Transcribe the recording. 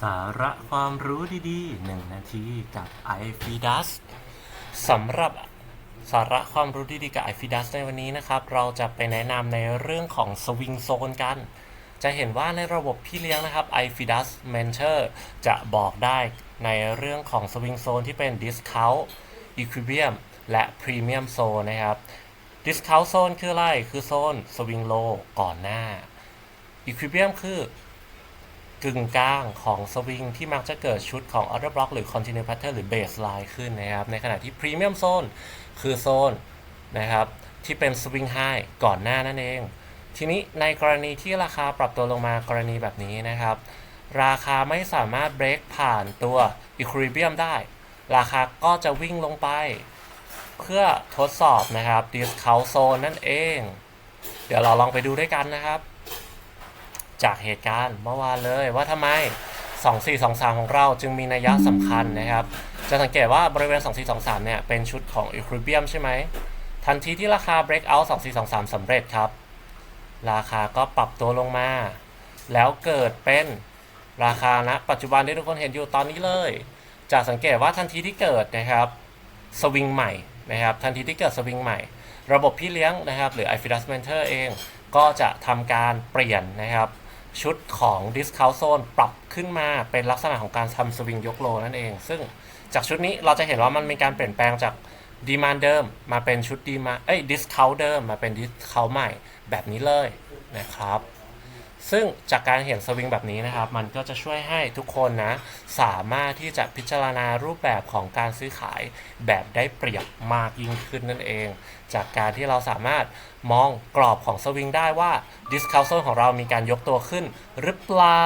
สาระความรู้ดีๆ 1 นาทีกับ i f i d u s สำหรับสาระความรู้ดีๆกับ i f i d u s ในวันนี้นะครับ เราจะไปแนะนำในเรื่องของ Swing Zone กัน จะเห็นว่าในระบบพี่เลี้ยงนะครับ i f i d u s Mentor จะบอกได้ในเรื่องของ Swing Zone ที่เป็น Discount Equilibrium และ Premium Zone นะครับ Discount Zone คืออะไร คือโซน Swing Low ก่อนหน้า Equilibrium คือ กึ่งกลางของสวิงที่มักจะเกิดชุดของ order block หรือ continue pattern หรือ baseline ขึ้นนะครับ ในขณะที่ premium zone คือโซนนะครับที่เป็น swing high ก่อนหน้านั่นเอง ทีนี้ในกรณีที่ราคาปรับตัวลงมากรณีแบบนี้นะครับ ราคาไม่สามารถ break ผ่านตัว equilibrium ได้ ราคาก็จะวิ่งลงไป เพื่อทดสอบนะครับ discount zone นั่นเอง เดี๋ยวเราลองไปดูด้วยกันนะครับ จากเหตุการณ์เมื่อวานเลยว่าทำไม 2423 ของเราจึงมีนัยสำคัญนะครับ จะสังเกตว่าบริเวณ 2423 เนี่ย เป็นชุดของ Equilibrium ใช่ไหม ทันทีที่ราคา Breakout 2423 สำเร็จครับ ราคาก็ปรับตัวลงมา แล้วเกิดเป็นราคาณปัจจุบันที่ทุกคนเห็นอยู่ตอนนี้เลย จะสังเกตว่าทันทีที่เกิดนะครับสวิงใหม่นะครับทันทีที่เกิดสวิงใหม่ ระบบพี่เลี้ยงนะครับ หรือ i f i d u s Mentor เองก็จะทำการเปลี่ยนนะครับ ชุดของ Discount Zone ปรับขึ้นมาเป็นลักษณะของการทำสวิงยกโลนั่นเอง ซึ่งจากชุดนี้เราจะเห็นว่ามันมีการเปลี่ยนแปลงจากดีมานเดิมมาเป็นชุดดีมาเอ้ยดิสคาวเดิมมาเป็นดิสคาวใหม่แบบนี้เลยนะครับ ซึ่งจากการเห็นสวิงแบบนี้นะครับ มันก็จะช่วยให้ทุกคนนะ สามารถที่จะพิจารณารูปแบบของการซื้อขายแบบได้เปรียบมากยิ่งขึ้นนั่นเอง จากการที่เราสามารถมองกรอบของสวิงได้ว่า discount zone ของเรามีการยกตัวขึ้นหรือเปล่า